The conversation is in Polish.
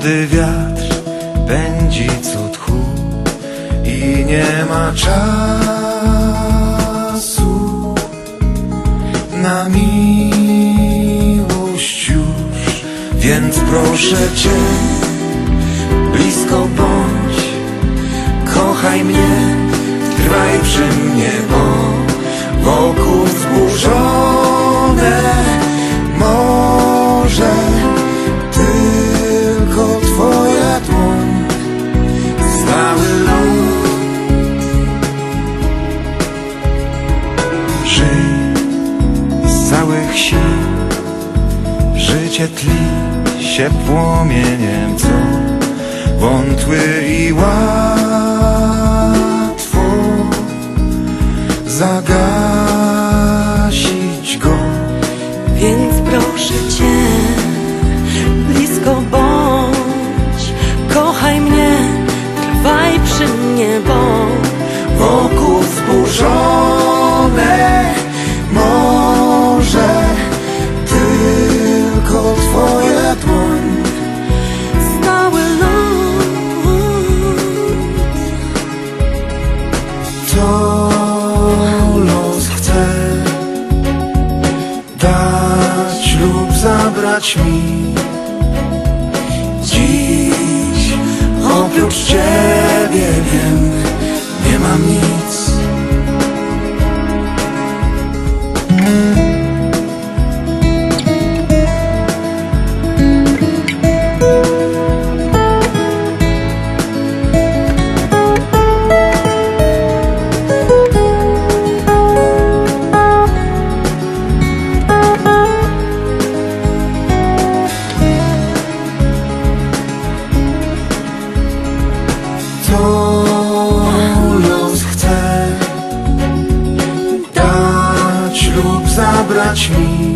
Młody wiatr pędzi co i nie ma czasu na miłość już, więc proszę cię, blisko bądź, kochaj mnie, trwaj przy mnie, bo wokół wzburzone może życie tli się płomieniem, co wątły i łatwo zagasić go. Więc proszę cię, blisko bądź, kochaj mnie, trwaj przy mnie, bo Wokół zabrać mi. Dziś oprócz ciebie wiem, nie mam nic zabrać mi